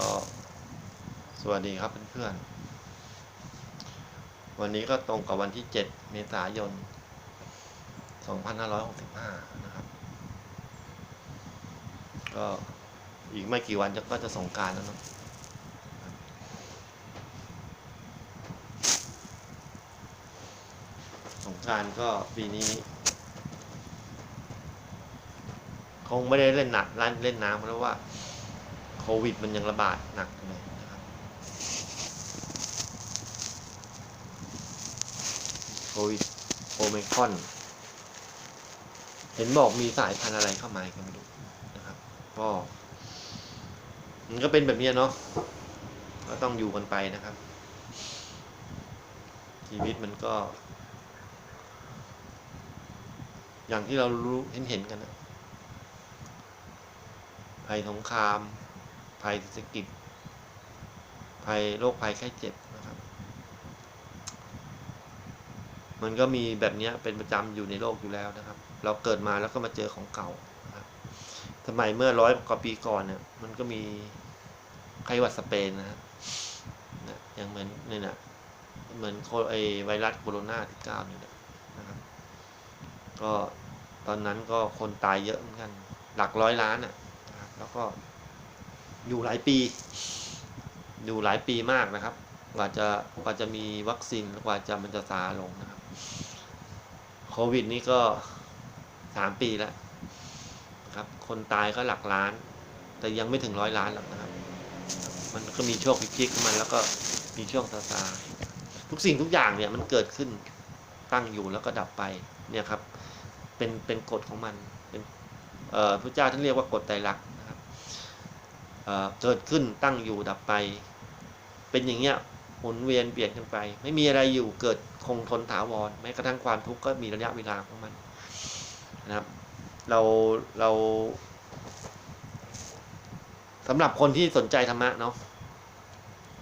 ก็สวัสดีครับเพื่อนๆ วันนี้ก็ตรงกับวันที่ 7 เมษายน 2565 นะครับ ก็อีกไม่กี่วันก็จะสงการแล้วเนาะสงการก็ปีนี้คงไม่ได้เล่นหนักเล่นน้ำเพราะว่า โควิดมันยังระบาดหนักเลยนะครับโควิดโอไมคอนเห็นบอกมีสายพันธุ์อะไรเข้ามาก็ไม่รู้นะครับ ก็มันก็เป็นแบบนี้เนาะก็ต้องอยู่กันไปนะครับ ชีวิตมันก็ อย่างที่เรารู้เห็นเห็นกันนะภัยสงคราม ภัยเศรษฐกิจ ภัยโรคภัยไข้เจ็บนะครับ มันก็มีแบบนี้เป็นประจำอยู่ในโลกอยู่แล้วนะครับ เราเกิดมาแล้วก็มาเจอของเก่านะครับสมัยเมื่อร้อยกว่าปีก่อนเนี่ย มันก็มีไข้หวัดสเปนนะฮะนะอย่างเหมือนนี่นะเหมือนโคไอไวรัสโคโรนาที่เก้านี่แหละนะครับ ก็ตอนนั้นก็คนตายเยอะเหมือนกัน หลักร้อยล้านอะนะแล้วก็ อยู่หลายปี อยู่หลายปีมากนะครับ กว่าจะกว่าจะมีวัคซีนกว่าจะมันจะซาลงนะครับโควิดนี่ก็สามปีแล้วนะครับ คนตายก็หลักล้าน แต่ยังไม่ถึงร้อยล้านหรอกนะครับ มันก็มีช่วงพลิกๆมันแล้วก็มีช่วงซาซาทุกสิ่งทุกอย่างเนี่ยมันเกิดขึ้นตั้งอยู่แล้วก็ดับไปเนี่ยครับ เป็นเป็นกฎของมันเป็นเอ่อพระเจ้าท่านเรียกว่ากฎไตรลักษณ เกิดขึ้นตั้งอยู่ดับไป เป็นอย่างเงี้ยหมุนเวียนเปลี่ยนกันไป ไม่มีอะไรอยู่เกิดคงทนถาวรแม้กระทั่งความทุกข์ก็มีระยะเวลาของมันนะครับ เราเราสำหรับคนที่สนใจธรรมะเนาะ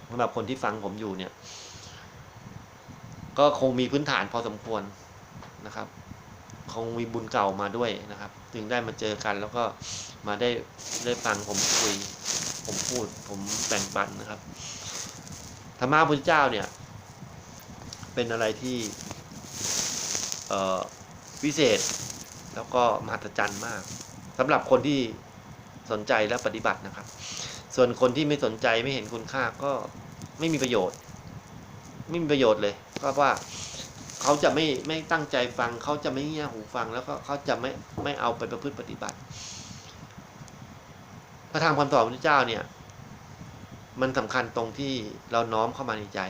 สำหรับคนที่ฟังผมอยู่เนี่ย ก็คงมีพื้นฐานพอสมควรนะครับ คงมีบุญเก่ามาด้วยนะครับ จึงได้มาเจอกันแล้วก็มาได้ได้ฟังผมคุย ผมพูดผมแบ่งปันนะครับธรรมะพุทธเจ้าเนี่ย เป็นอะไรที่เอ่อวิเศษแล้วก็มหัศจรรย์มากสำหรับคนที่สนใจและปฏิบัตินะครับ ส่วนคนที่ไม่สนใจไม่เห็นคุณค่าก็ไม่มีประโยชน์ ไม่มีประโยชน์เลยเพราะว่า เขาจะไม่ไม่ตั้งใจฟัง เขาจะไม่เงี่ยหูฟัง แล้วก็เขาจะไม่ไม่เอาไปประพฤติปฏิบัติ พระธรรมคำสอนพระพุทธเจ้าเนี่ย มันสำคัญตรงที่เราน้อมเข้ามาในใจ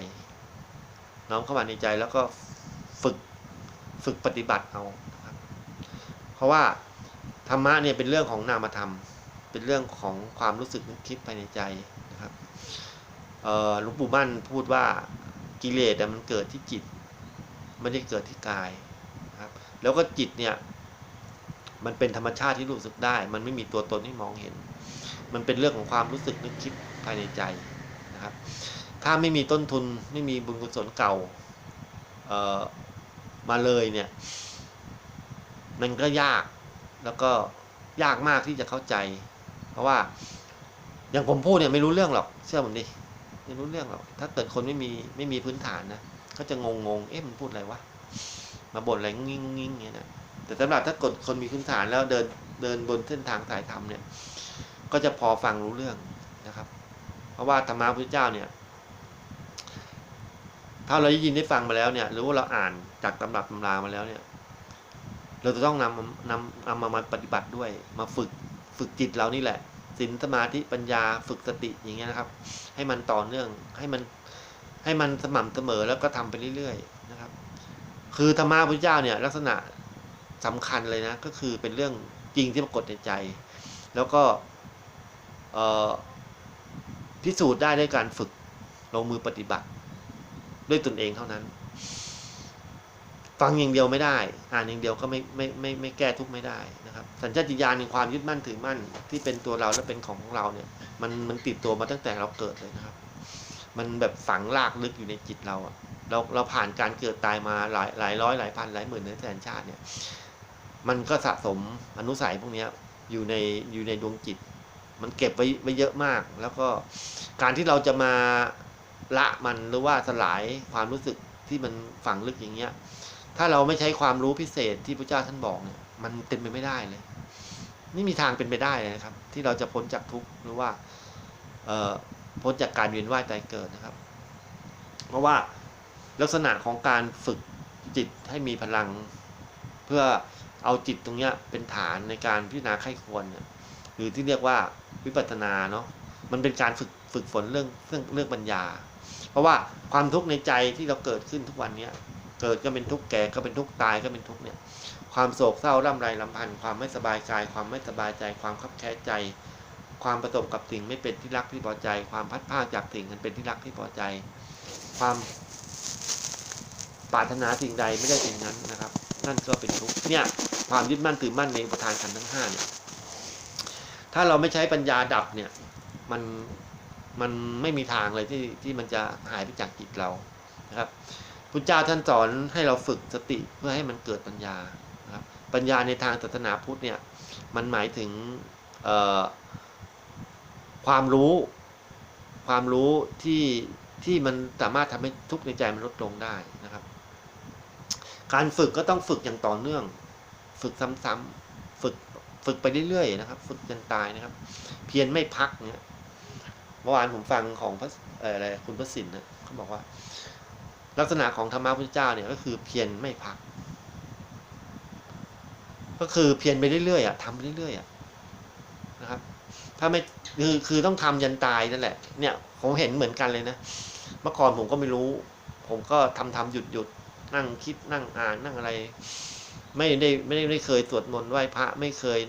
น้อมเข้ามาในใจแล้วก็ฝึกฝึกปฏิบัติเอาเพราะว่าธรรมะเนี่ยเป็นเรื่องของนามธรรม เป็นเรื่องของความรู้สึกนึกคิดภายในใจนะครับหลวงปู่มั่นพูดว่ากิเลสมันเกิดที่จิต ไม่ได้เกิดที่กายครับ แล้วก็จิตเนี่ย มันเป็นธรรมชาติที่รู้สึกได้ มันไม่มีตัวตนที่มองเห็น มันเป็นเรื่องของความรู้สึกนึกคิดภายในใจนะครับ ถ้าไม่มีต้นทุนไม่มีบุญกุศลเก่าเอ่อมาเลยเนี่ย มันก็ยากแล้วก็ยากมากที่จะเข้าใจ เพราะว่า อย่างผมพูดเนี่ยไม่รู้เรื่องหรอก เชื่อผมดิไม่รู้เรื่องหรอก ถ้าเกิดคนไม่มีไม่มีพื้นฐานนะ ก็จะงงงๆเอ๊ะมันพูดอะไรวะ มาบ่นอะไรงิ้งงิ้งเงี้ยนะ แต่สำหรับถ้ากดคนมีพื้นฐานแล้วเดินเดินบนเส้นทางสายธรรมเนี่ย ก็จะพอฟังรู้เรื่องนะครับ เพราะว่าธรรมะพุทธเจ้าเนี่ย ถ้าเราได้ยินได้ฟังมาแล้วเนี่ย หรือว่าเราอ่านจากตำรับตำรามาแล้วเนี่ย เราจะต้องนำนำนำมามาปฏิบัติด้วย มาฝึกฝึกจิตเรานี่แหละศีลสมาธิปัญญาฝึกสติอย่างเงี้ยนะครับ ให้มันต่อเนื่องให้มัน ให้มันสม่ำเสมอแล้วก็ทำไปเรื่อยๆนะครับ คือธรรมะพุทธเจ้าเนี่ยลักษณะสำคัญเลยนะ ก็คือเป็นเรื่องจริงที่ปรากฏในใจ แล้วก็พิสูจน์ได้ด้วยการฝึกลงมือปฏิบัติ ด้วยตนเองเท่านั้น ฟังอย่างเดียวไม่ได้ อ่านอย่างเดียวก็ไม่ไม่ไม่ไม่แก้ทุกข์ไม่ได้นะครับ สัญชาตญาณในความยึดมั่นถือมั่นที่เป็นตัวเราและเป็นของของเราเนี่ย มันมันติดตัวมาตั้งแต่เราเกิดเลยนะครับ มันแบบฝังลากลึกอยู่ในจิตเราอะเราเราผ่านการเกิดตายมาหลายหลายร้อยหลายพันหลายหมื่นหลายแสนชาติเนี่ย มันก็สะสมอนุสัยพวกนี้อยู่ในอยู่ในดวงจิต มันเก็บไว้ไว้เยอะมาก แล้วก็การที่เราจะมาละมันหรือว่าสลายความรู้สึกที่มันฝังลึกอย่างเงี้ย ถ้าเราไม่ใช้ความรู้พิเศษที่พระเจ้าท่านบอกเนี่ย มันเป็นไปไม่ได้เลย ไม่มีทางเป็นไปได้เลยนะครับ ที่เราจะพ้นจากทุกข์หรือว่า เอ่อ พ้นจากการเวียนว่ายตายเกิดนะครับ เพราะว่าลักษณะของการฝึกจิตให้มีพลัง เพื่อเอาจิตตรงเนี้ยเป็นฐานในการพิจารณาไข้ควรเนี่ยหรือที่เรียกว่าวิปัสสนาเนาะมันเป็นการฝึกฝึกฝนเรื่องเรื่องเรื่องปัญญา เพราะว่าความทุกข์ในใจที่เราเกิดขึ้นทุกวันเนี้ยเกิดก็เป็นทุกข์แก่ก็เป็นทุกข์ตายก็เป็นทุกข์เนี่ยความโศกเศร้าร่ำไรลำพันธ์ความไม่สบายกาย ความไม่สบายใจ ความคับแค้นใจ ความประสบกับสิ่งไม่เป็นที่รักที่พอใจ ความพัดพาจากสิ่งนั้นเป็นที่รักที่พอใจ ความปรารถนาสิ่งใดไม่ได้สิ่งนั้นนะครับ นั่นก็เป็นทุกข์เนี่ย ความยึดมั่นถือมั่นในอุปทานขันทั้งห้าเนี่ย ถ้าเราไม่ใช้ปัญญาดับเนี่ย มันมันไม่มีทางเลยที่ที่มันจะหายไปจากจิตเรานะครับพุทธเจ้าท่านสอนให้เราฝึกสติเพื่อให้มันเกิดปัญญานะครับ ปัญญาในทางศาสนาพุทธเนี่ย มันหมายถึงเอ่อ ความรู้ ความรู้ที่ที่มันสามารถทำให้ทุกข์ในใจมันลดลงได้นะครับ การฝึกก็ต้องฝึกอย่างต่อเนื่อง ฝึกซ้ำๆฝึกฝึกไปเรื่อยๆนะครับ ฝึกจนตายนะครับ เพียรไม่พักเนี่ยเมื่อวานผมฟังของพระเอ่ออะไรคุณพระสินนะเขาบอกว่า ลักษณะของธรรมะพุทธเจ้าเนี่ยก็คือเพียรไม่พัก ก็คือเพียรไปเรื่อยๆอะทำไปเรื่อยๆอะนะครับ ถ้าไม่คือคือต้องทำยันตายนั่นแหละ เนี่ยผมเห็นเหมือนกันเลยนะ เมื่อก่อนผมก็ไม่รู้ ผมก็ทำทำหยุดหยุดนั่งคิดนั่งอ่านนั่งอะไร ไม่ได้ไม่ได้ไม่เคยสวดมนต์ไหว้พระไม่เคย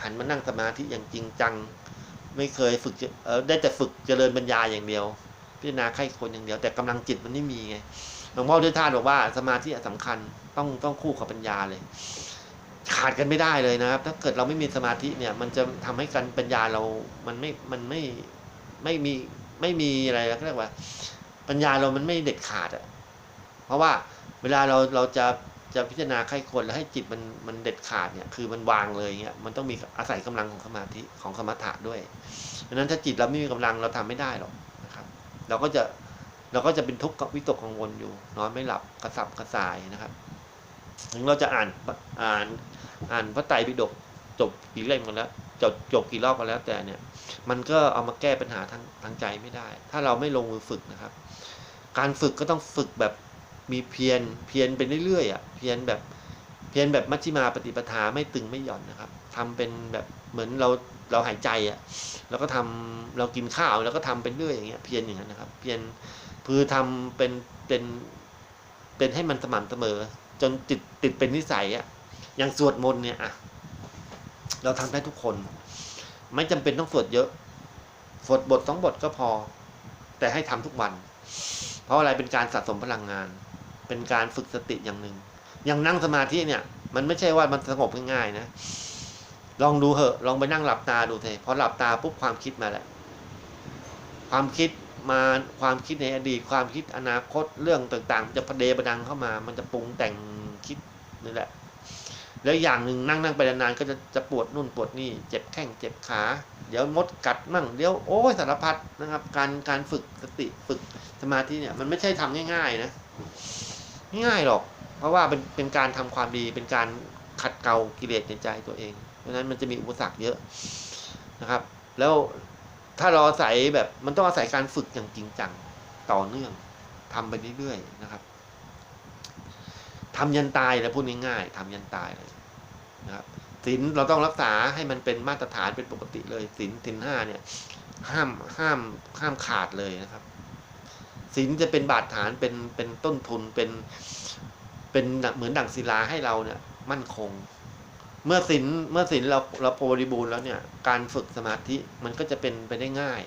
หันมานั่งสมาธิอย่างจริงจัง ไม่เคยฝึกเออได้แต่ฝึกเจริญปัญญาอย่างเดียว พิจารณาไข้คนอย่างเดียวแต่กำลังจิตมันไม่มีไงหลวงพ่อท่านบอกว่าสมาธิสำคัญต้องต้องคู่กับปัญญาเลย ขาดกันไม่ได้เลยนะครับ ถ้าเกิดเราไม่มีสมาธิเนี่ย มันจะทำให้การปัญญาเรา มันไม่ มันไม่ ไม่มี ไม่มีอะไรแล้วเรียกว่า ปัญญาเรามันไม่เด็ดขาดอะเพราะว่าเวลาเรา เราจะ จะพิจารณาใครคนแล้วให้จิตมัน มันเด็ดขาดเนี่ย คือมันวางเลยเงี้ยมันต้องมีอาศัยกำลังของสมาธิ ของสมถะด้วยดังนั้นถ้าจิตเราไม่มีกำลังเราทำไม่ได้หรอกนะครับ เราก็จะ เราก็จะเป็นทุกข์กับวิตกกังวลอยู่ นอนไม่หลับ กระสับกระส่ายนะครับ ถึงเราจะอ่านอ่านอ่านพระไตรปิฎกจบกี่เล่มกันแล้วจบจบกี่รอบกันแล้วแต่เนี่ย มันก็เอามาแก้ปัญหาทางทางใจไม่ได้ ถ้าเราไม่ลงมือฝึกนะครับ การฝึกก็ต้องฝึกแบบมีเพียรเพียรไปเรื่อยๆอะเพียรแบบเพียรแบบมัชฌิมาปฏิปทาไม่ตึงไม่หย่อนนะครับทำเป็นแบบเหมือนเราเราหายใจอะแล้วก็ทำเรากินข้าวแล้วก็ทำเป็นเรื่อยอย่างเงี้ยเพียรอย่างนั้นนะครับ เพียรคือทำเป็นเป็นเป็นให้มันสม่ำเสมอ จนติดติดเป็นนิสัยอะอย่างสวดมนต์เนี่ยอะเราทำได้ทุกคน ไม่จำเป็นต้องสวดเยอะสวดบทสองบทก็พอ แต่ให้ทำทุกวัน เพราะอะไรเป็นการสะสมพลังงาน เป็นการฝึกสติอย่างหนึ่งอย่างนั่งสมาธิเนี่ย มันไม่ใช่ว่ามันสงบง่ายๆนะลองดูเหอะ ลองไปนั่งหลับตาดูเถอะพอหลับตาปุ๊บความคิดมาแล้วความคิด มาความคิดในอดีตความคิดอนาคตเรื่องต่างๆ จะประเดประดังเข้ามา มันจะปรุงแต่งคิดนี่แหละ แล้วอย่างหนึ่งนั่งนั่งไปนานๆก็จะจะปวดนู่นปวดนี่ เจ็บแข้งเจ็บขา เดี๋ยวมดกัดมั่งเดี๋ยวโอ้ยสารพัดนะครับ การการฝึกสติฝึกสมาธิเนี่ยมันไม่ใช่ทำง่าย ๆ นะง่ายหรอก เพราะว่าเป็นเป็นการทำความดีเป็นการขัดเกลากิเลสในใจตัวเอง เพราะฉะนั้นมันจะมีอุปสรรคเยอะนะครับ แล้ว ถ้าเราอาศัยแบบมันต้องอาศัยการฝึกอย่างจริงจังต่อเนื่องทำไปเรื่อยๆนะครับทำยันตายนะพูดง่ายๆทำยันตายเลยนะครับศีลเราต้องรักษาให้มันเป็นมาตรฐานเป็นปกติเลยศีลศีลห้าเนี่ย ห้ามห้ามห้ามขาดเลยนะครับศีลจะเป็นบาดฐานเป็นเป็นต้นทุนเป็นเป็นเหมือนดั่งศิลาให้เราเนี่ย มั่นคง เมื่อศีลเมื่อศีลเราเราบริบูรณ์แล้วเนี่ย การฝึกสมาธิมันก็จะเป็นไปได้ง่าย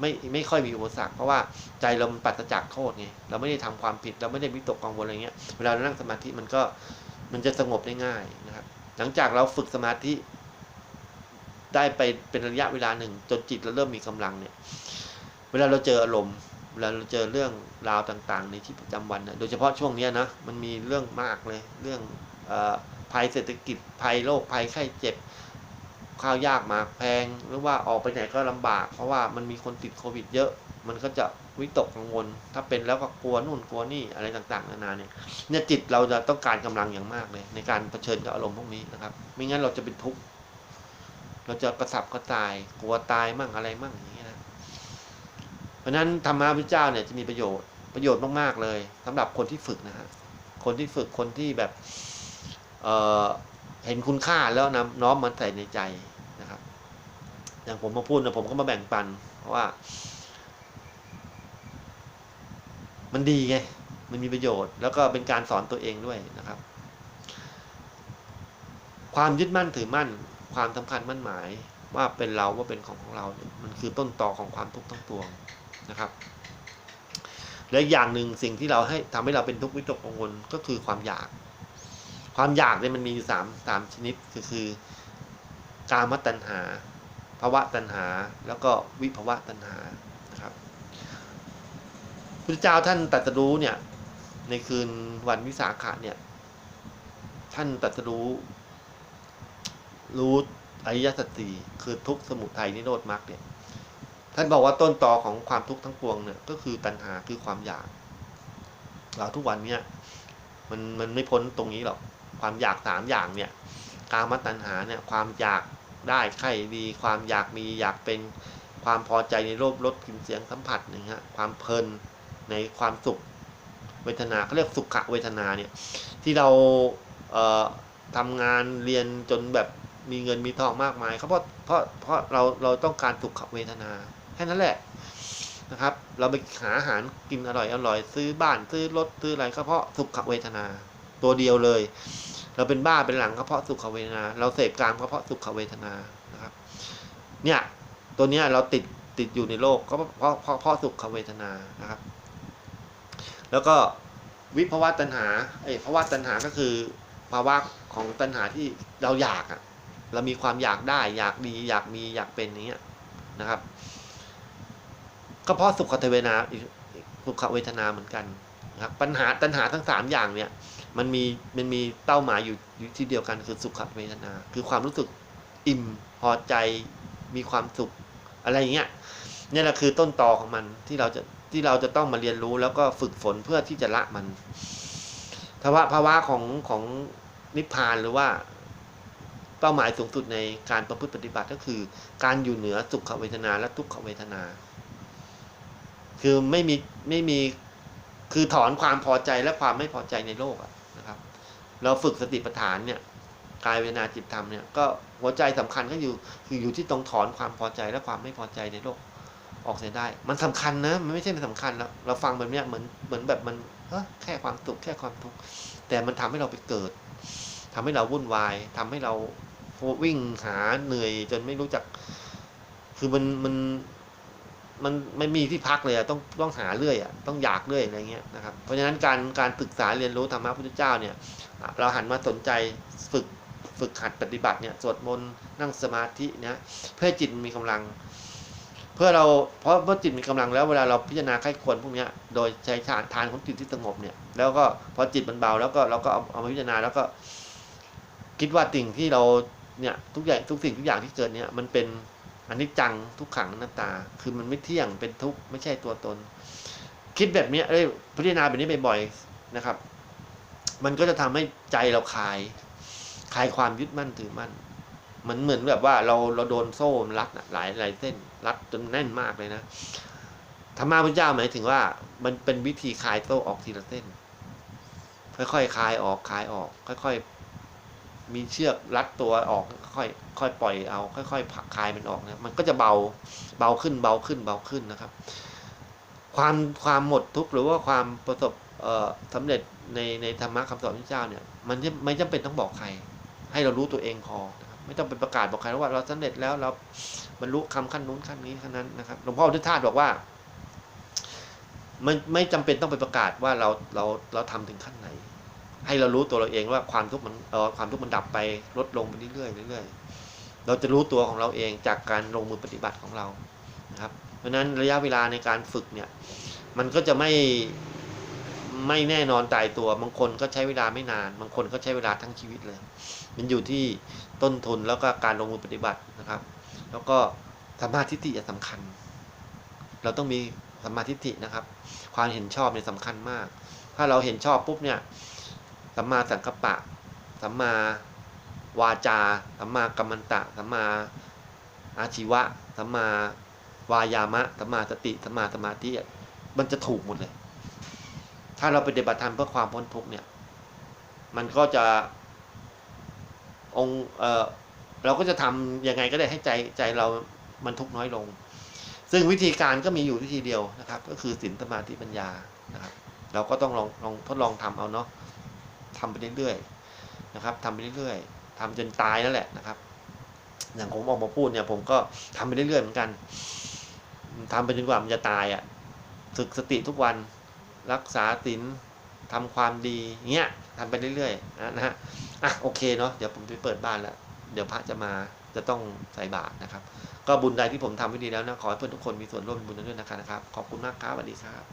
ไม่ไม่ค่อยมีอุปสรรคเพราะว่าใจเรามันปัสจากโทษไงเราไม่ได้ทำความผิดเราไม่ได้วิตกกังวลอะไรเงี้ยเวลาเรานั่งสมาธิมันก็มันจะสงบได้ง่ายนะครับ หลังจากเราฝึกสมาธิ ได้ไปเป็นระยะเวลาหนึ่ง จนจิตเราเริ่มมีกำลังเนี่ย เวลาเราเจออารมณ์ เวลาเราเจอเรื่องราวต่าง ๆ ในชีวิตประจำวันนะโดยเฉพาะช่วงเนี้ยนะมันมีเรื่องมากเลย เรื่องเออ ภัยเศรษฐกิจภัยโรคภัยไข้เจ็บ ข้าวยากหมากแพง หรือว่าออกไปไหนก็ลำบาก เพราะว่ามันมีคนติดโควิดเยอะ มันก็จะวิตกกังวล ถ้าเป็นแล้วก็กลัวนู่นกลัวนี่อะไรต่างๆนานาเนี่ยเนี่ยจิตเราจะต้องการกำลังอย่างมากเลย ในการเผชิญกับอารมณ์พวกนี้นะครับ ไม่งั้นเราจะเป็นทุกข์เราจะกระสับกระส่ายกลัวตายมั่งอะไรมั่งอย่างเงี้นะเพราะนั้นธรรมะพระเจ้าเนี่ยจะมีประโยชน์ประโยชน์มากๆเลยสำหรับคนที่ฝึกนะฮะคนที่ฝึกคนที่แบบ เเห็นคุณค่าแล้วนำน้อมมันใส่ในใจนะครับ อย่างผมมาพูดนะผมก็มาแบ่งปัน เพราะว่า มันดีไงมันมีประโยชน์ แล้วก็เป็นการสอนตัวเองด้วยนะครับ ความยึดมั่นถือมั่น ความสำคัญมั่นหมาย ว่าเป็นเราว่าเป็นของของเราเนี่ยมันคือต้นตอของความทุกข์ทั้งปวงนะครับ และอย่างหนึ่งสิ่งที่เราให้ทำให้เราเป็นทุกข์วิตกกังวลก็คือความอยาก ความอยากเนี่ยมันมีอยู่สามสามชนิดก็คือกามตัณหาภาวะตัณหา แล้วก็วิภาวะตัณหานะครับพระเจ้าท่านตรัสรู้เนี่ยในคืนวันวิสาขะเนี่ย ท่านตรัสรู้ รู้อริยสัจสี่คือทุกสมุทัยนิโรธมรรคเนี่ย ท่านบอกว่าต้นตอของความทุกข์ทั้งปวงเนี่ยก็คือตัณหาคือความอยาก เราทุกวันเนี่ยมันมันไม่พ้นตรงนี้หรอก ความอยากสามอย่างเนี่ยกามตัณหาเนี่ยความอยากได้ใครดี ความอยากมีอยากเป็นความพอใจในรูปรสกลิ่นเสียงสัมผัสนะฮะความเพลินในความสุขเวทนาเขาเรียกสุขเวทนาเนี่ยที่เราเอ่อทำงานเรียนจนแบบมีเงินมีทองมากมายเขาเพราะเพราะเพราะเราเราต้องการสุขเวทนาแค่นั้นแหละนะครับ เราไปหาอาหารกินอร่อยอร่อยซื้อบ้านซื้อรถซื้ออะไรก็เพราะสุขเวทนา ตัวเดียวเลย เราเป็นบ้าเป็นหลังก็เพราะสุขเวทนา เราเสพกามก็เพราะสุขเวทนานะครับ เนี่ยตัวเนี้ยเราติดติดอยู่ในโลกก็เพราะเพราะเพราะสุขเวทนานะครับ แล้วก็วิภาวะตัณหาเอ้ยภาวะตัณหาก็คือภาวะของตัณหาที่เราอยากอะ เรามีความอยากได้ อยากดี อยากมีอยากเป็นอย่างเงี้ยนะครับ ก็เพราะสุขเวทนาสุขเวทนาเหมือนกันนะครับ ปัญหาตัณหาทั้งสามอย่างเนี่ย มันมีมันมีเป้าหมายอยู่อยู่ที่เดียวกันคือสุขเวทนา คือความรู้สึกอิ่มพอใจมีความสุขอะไรอย่างเงี้ยนี่แหละคือต้นตอของมันที่เราจะที่เราจะต้องมาเรียนรู้แล้วก็ฝึกฝนเพื่อที่จะละมันภาวะภาวะของของนิพพานหรือว่าเป้าหมายสูงสุดในการประพฤติปฏิบัติก็คือ การอยู่เหนือสุขเวทนาและทุกขเวทนา คือไม่มีไม่มีคือถอนความพอใจและความไม่พอใจในโลกอะ นะครับ เราฝึกสติปัฏฐานเนี่ยกายเวนาจิตธรรมเนี่ยก็หัวใจสำคัญก็อยู่คืออยู่ที่ตรงถอนความพอใจและความไม่พอใจในโลกออกเสียได้ มันสำคัญนะมันไม่ใช่ไม่สำคัญแล้วเราฟังแบบเนี้ยเหมือนเหมือนแบบมันเออแค่ความสุขแค่ความทุกข์แต่มันทำให้เราไปเกิดทำให้เราวุ่นวายทำให้เราวิ่งหาเหนื่อยจนไม่รู้จัก คือมันมัน มันไม่มีที่พักเลยอะต้องต้องหาเรื่อยอะต้องอยากเรื่อยอะไรเงี้ยนะครับเพราะฉะนั้นการการศึกษาเรียนรู้ธรรมะพุทธเจ้าเนี่ย เราหันมาสนใจฝึกฝึกหัดปฏิบัติเนี่ยสวดมนต์นั่งสมาธิเนี่ยเพื่อจิตมีกำลัง เพื่อเราเพราะเมื่อจิตมีกำลังแล้วเวลาเราพิจารณาใครควรพวกเนี้ยโดยใช้ฐานทานของจิตที่สงบเนี่ย แล้วก็พอจิตมันเบาแล้วก็เราก็เอาเอามาพิจารณาแล้วก็ คิดว่าสิ่งที่เราเนี่ยทุกอย่างทุกสิ่งทุกอย่างที่เกิดเนี่ยมันเป็น อันิจจังทุกขังอนัตตา คือมันไม่เที่ยงเป็นทุกข์ไม่ใช่ตัวตน คิดแบบนี้เอ้ยพิจารณาแบบนี้บ่อยๆนะครับ มันก็จะทำให้ใจเราคลายคลายความยึดมั่นถือมั่นมันเหมือนแบบว่าเราเราโดนโซ่มันรัดหลายหลายเส้นรัดจนแน่นมากเลยนะธรรมะพุทธเจ้าหมายถึงว่า มันเป็นวิธีคลายโซ่ออกทีละเส้น ค่อยๆคลายออกคลายออก ค่อย ๆ มีเชือกรัดตัวออก ค่อยๆค่อยปล่อยเอา ค่อยๆผักคลายมันออกนะมันก็จะเบาเบาขึ้นเบาขึ้นเบาขึ้นนะครับ ความความหมดทุกข์หรือว่าความประสบเอ่อสำเร็จในในธรรมะคำสอนพระเจ้าเนี่ย มันไม่จำเป็นต้องบอกใคร ให้เรารู้ตัวเองพอนะครับไม่ต้องไปประกาศบอกใครว่าเราสำเร็จแล้วเราบรรลุคำขั้นนู้นขั้นนี้ขั้นนั้นนะครับหลวงพ่อพุทธาสบอกว่ามันไม่จำเป็นต้องไปประกาศว่าเราเราเราทำถึงขั้นไหน ให้เรารู้ตัวเราเองว่าความทุกข์มันความทุกข์มันดับไปลดลงไปเรื่อยๆเรื่อยๆเราจะรู้ตัวของเราเองจากการลงมือปฏิบัติของเรานะครับ เพราะฉะนั้นระยะเวลาในการฝึกเนี่ยมันก็จะไม่ไม่แน่นอนตายตัวบางคนก็ใช้เวลาไม่นาน บางคนก็ใช้เวลาทั้งชีวิตเลย มันอยู่ที่ต้นทุนแล้วก็การลงมือปฏิบัตินะครับ แล้วก็สมมาทิฏฐิสำคัญ เราต้องมีสมมาทิฏฐินะครับ ความเห็นชอบเนี่ยสำคัญมาก ถ้าเราเห็นชอบปุ๊บเนี่ย สัมมาสังกัปปะ สัมมาวาจา สัมมากัมมันตะ สัมมาอาชีวะ สัมมาวายามะ สัมมาสติ สัมมาสมาธิ มันจะถูกหมดเลย ถ้าเราปฏิบัติธรรมเพื่อความพ้นทุกข์เนี่ย มันก็จะองเออเราก็จะทำยังไงก็ได้ให้ใจใจเรามันทุกข์น้อยลง ซึ่งวิธีการก็มีอยู่วิธีเดียวนะครับ ก็คือศีลสมาธิปัญญานะครับ เราก็ต้องลองลองทดลองทำเอาเนาะ ทำไปเรื่อยๆนะครับทำไปเรื่อยๆทำจนตายนั่นแหละนะครับ อย่างผมออกมาพูดเนี่ย ผมก็ทำไปเรื่อยๆเหมือนกันทำไปจนกว่ามันจะตายอะ่ะฝึกสติทุกวันรักษาศีลทำความดีเงี้ยทำไปเรื่อยๆนะนะฮะอะโอเคเนาะเดี๋ยวผมไปเปิดบ้านแล้วเดี๋ยวพระจะมาจะต้องใส่บาตรนะครับ ก็บุญใดที่ผมทำไว้ดีแล้วนะขอให้เพื่อนทุกคนมีส่วนร่วมในบุญนั้นด้วยนะครับ ขอบคุณมากครับสวัสดีครับ